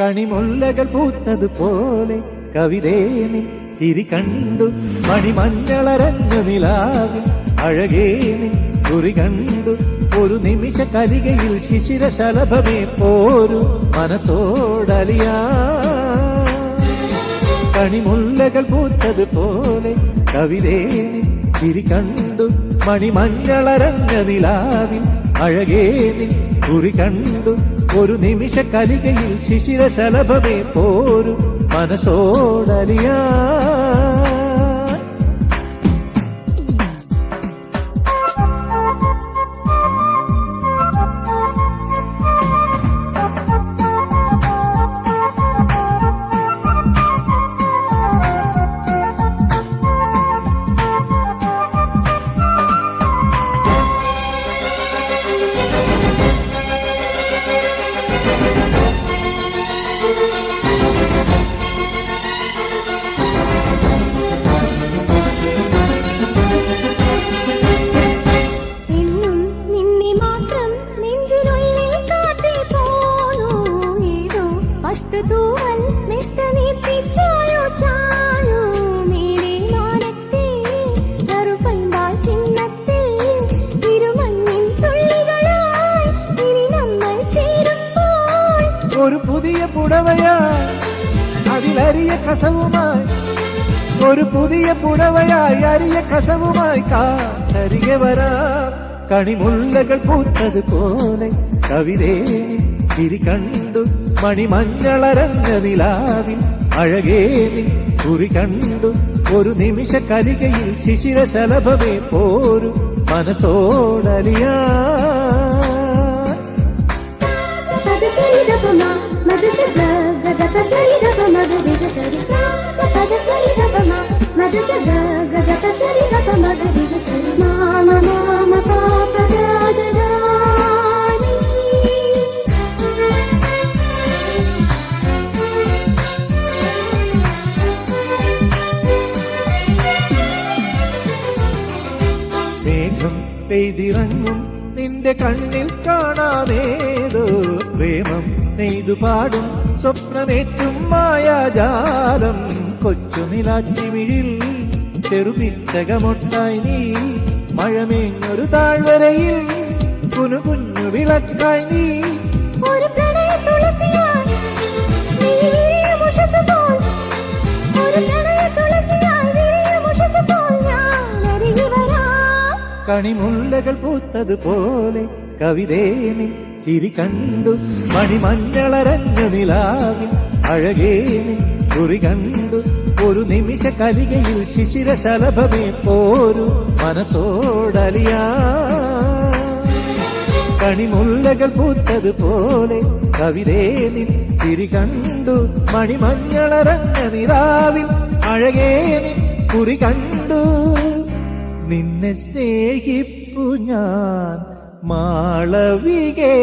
കണിമുല്ലകൾ പൂത്തതുപോലെ കവിതേനി ചിരി കണ്ടു. മണിമഞ്ഞളരഞ്ഞു നിലാവിൽ അഴകേനി കുറി കണ്ടു. ഒരു നിമിഷ കലികയിൽ ശിശിര ശലഭമേ പോരു. മനസ്സോടലിയാ. കണിമുല്ലകൾ പൂത്തതുപോലെ കവിതേനി ചിരി കണ്ടു. മണിമഞ്ഞളരഞ്ഞ നിലാവിൽ അഴകേനി കുറി കണ്ടു. ഒരു നിമിഷ കലികയിൽ ശിശിര ശലഭമേ പോരും. മനസ്സോടലിയാ. తూవల్ మెత్తని పిచ్చాయో చాయో மேலே மானத்தில் கருப்பைம்பால் கிண்ணத்தில் இருமண்ணின் துள்ளிகளாய் இனி நம்மள் சேரும் போல் ஒரு புதிய புடவையாய் அதிலறிய கசவுமாய். ஒரு புதிய புடவையாய் அரிய கசவுமாய் காத்தறிய வரா. கனிமுல்லகள் பூத்தது போல கவிதே இது கண்டு മണിമഞ്ഞളരഞ്ഞ നിലാവിൽ അഴകേ നിൻ കുറി കണ്ടു. ഒരു നിമിഷ കലികയിൽ ശിശിര ശലഭമേ പോരു മനസ്സോടലിയാ മധുര ഗഗ മധുര സരി സ പദസരി പെയ്തിറങ്ങും നിന്റെ കണ്ണിൽ കാണാമേതോ പ്രേമം നെയ്തു പാടും സ്വപ്നമേറ്റും മായാജാലം. കൊച്ചു നിലാറ്റിമിഴിൽ ചെറുപിച്ചകമൊട്ടായി നീ മഴമേഞ്ഞൊരു താഴ്വരയിൽ കുനു കുഞ്ഞു വിളക്കായി നീ കണിമുല്ലകൾ പൂത്തതുപോലെ കവിതേനി ചിരി കണ്ടു. മണിമഞ്ഞളരഞ്ഞു നിലാവിൽ അഴകേനി കുറി കണ്ടു. ഒരു നിമിഷ കലികയിൽ ശിശിര ശലഭമേ പോരു. മനസ്സോടലിയാ. കണിമുല്ലകൾ പൂത്തതുപോലെ കവിതേനി ചിരി കണ്ടു. മണിമഞ്ഞളരഞ്ഞ നിലാവിൽ അഴകേനി കുറി കണ്ടു. നിന്നെ സ്നേഹിപ്പു ഞാൻ മാളവികേ.